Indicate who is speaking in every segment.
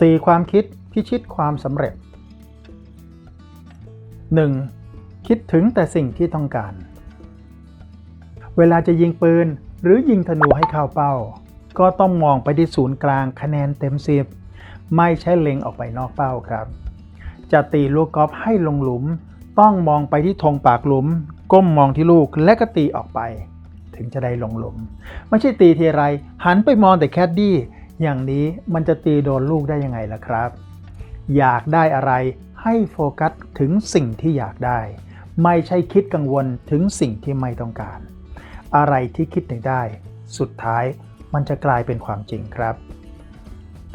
Speaker 1: 4. ความคิดพิชิตความสำเร็จ 1. คิดถึงแต่สิ่งที่ต้องการ เวลาจะยิงปืนหรือยิงธนูให้เข้าเป้า ก็ต้องมองไปที่ศูนย์กลางคะแนนเต็มสิบไม่ใช่เล็งออกไปนอกเป้าครับ จะตีลูกกอล์ฟให้ลงหลุม ต้องมองไปที่ธงปากหลุม ก้มมองที่ลูกและก็ตีออกไป ถึงจะได้ลงหลุม ไม่ใช่ตีทีไร หันไปมองแต่แคดดี้ อย่างนี้มันจะตีโดนลูกได้ยังไงล่ะครับ อยากได้อะไรให้โฟกัสถึงสิ่งที่อยากได้ ไม่ใช่คิดกังวลถึงสิ่งที่ไม่ต้องการ อะไรที่คิดถึงได้ สุดท้ายมันจะกลายเป็นความจริงครับ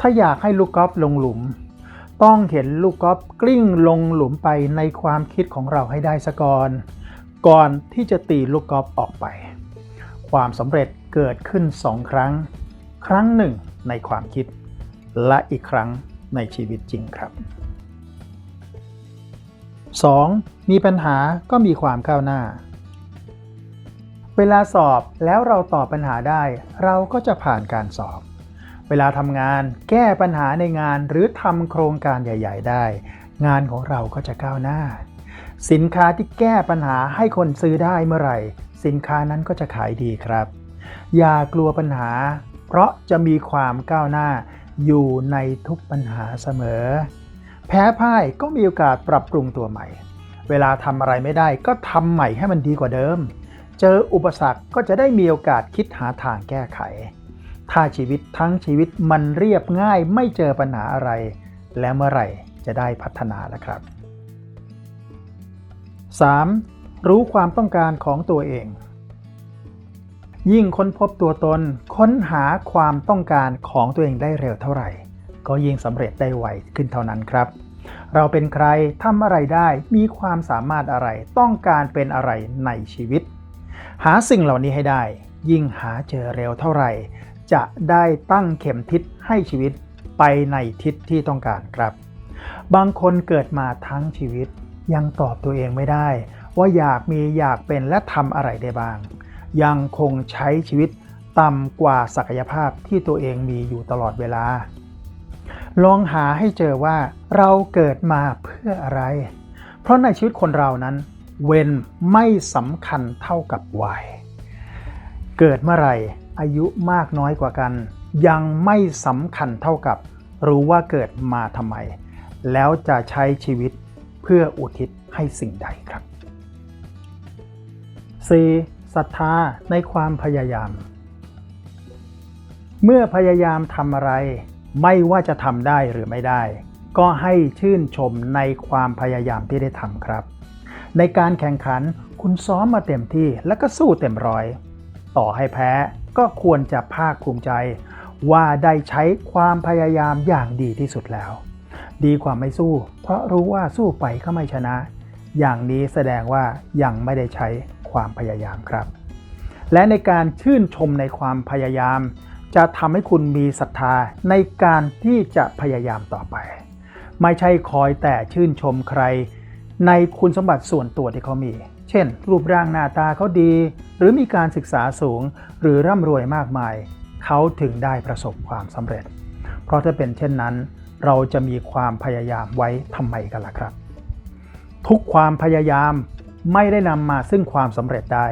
Speaker 1: ถ้าอยากให้ลูกกอล์ฟลงหลุม ต้องเห็นลูกกอล์ฟกลิ้งลงหลุมไปในความคิดของเราให้ได้ซะก่อน ก่อนที่จะตีลูกกอล์ฟออกไป ความสำเร็จเกิดขึ้นสองครั้ง ครั้งหนึ่งในความคิด และอีกครั้งในชีวิตจริงครับ 2. มีปัญหาก็มีความก้าวหน้า เวลาสอบแล้วเราตอบปัญหาได้ เราก็จะผ่านการสอบ เวลาทำงานแก้ปัญหาในงานหรือทำโครงการใหญ่ ๆ ได้ งานของเราก็จะก้าวหน้า สินค้าที่แก้ปัญหาให้คนซื้อได้เมื่อไหร่ สินค้านั้นก็จะขายดีครับ อย่ากลัวปัญหา เพราะจะมีความก้าวหน้าอยู่ในทุกปัญหาเสมอ แพ้พ่ายก็มีโอกาสปรับปรุงตัวใหม่ เวลาทำอะไรไม่ได้ก็ทำใหม่ให้มันดีกว่าเดิม เจออุปสรรคก็จะได้มีโอกาสคิดหาทางแก้ไข ถ้าชีวิตทั้งชีวิตมันเรียบง่ายไม่เจอปัญหาอะไร และเมื่อไหร่จะได้พัฒนาแล้วครับ 3. รู้ความต้องการของตัวเอง ยิ่งค้นพบตัวตน ค้นหาความต้องการของตัวเองได้เร็วเท่าไหร่ ก็ยิ่งสำเร็จได้ไวขึ้นเท่านั้นครับ เราเป็นใครทำอะไรได้มีความสามารถอะไรต้องการเป็นอะไรในชีวิต หาสิ่งเหล่านี้ให้ได้ ยิ่งหาเจอเร็วเท่าไหร่ จะได้ตั้งเข็มทิศให้ชีวิตไปในทิศที่ต้องการครับ บางคนเกิดมาทั้งชีวิต ยังตอบตัวเองไม่ได้ ว่าอยากมีอยากเป็นและทำอะไรได้บ้าง ยังคงใช้ชีวิตต่ำกว่าศักยภาพที่ตัวเองมีอยู่ตลอดเวลา ลองหาให้เจอว่าเราเกิดมาเพื่ออะไร เพราะในชีวิตคนเรานั้น เวนไม่สำคัญเท่ากับวัย เกิดเมื่อไหร่อายุมากน้อยกว่ากัน ยังไม่สำคัญเท่ากับ รู้ว่าเกิดมาทำไม แล้วจะใช้ชีวิตเพื่ออุทิศให้สิ่งใดครับ 4. ศรัทธาในความพยายาม เมื่อพยายามทำอะไร ไม่ว่าจะทำได้หรือไม่ได้ ก็ให้ชื่นชมในความพยายามที่ได้ทำครับ ในการแข่งขันคุณซ้อมมาเต็มที่แล้วก็สู้เต็มร้อย ต่อให้แพ้ก็ควรจะภาคภูมิใจ ว่าได้ใช้ความพยายามอย่างดีที่สุดแล้ว ดีกว่าไม่สู้ เพราะรู้ว่าสู้ไปก็ไม่ชนะ อย่างนี้แสดงว่ายังไม่ได้ใช้ ความพยายามครับ และในการชื่นชมในความพยายาม จะทำให้คุณมีศรัทธาในการที่จะพยายามต่อไป ไม่ใช่คอยแต่ชื่นชมใคร ในคุณสมบัติส่วนตัวที่เขามี เช่น รูปร่างหน้าตาเขาดี หรือมีการศึกษาสูง หรือร่ำรวยมากมาย เขาถึงได้ประสบความสำเร็จ เพราะถ้าเป็นเช่นนั้น เราจะมีความพยายามไว้ทำไมกันล่ะครับทุกความพยายาม ไม่ได้นำมาซึ่งความสำเร็จได้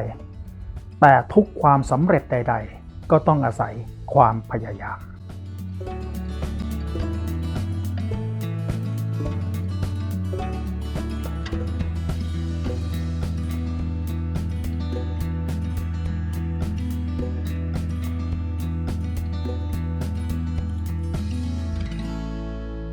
Speaker 1: แต่ทุกความสำเร็จใด ๆ ก็ต้องอาศัยความพยายาม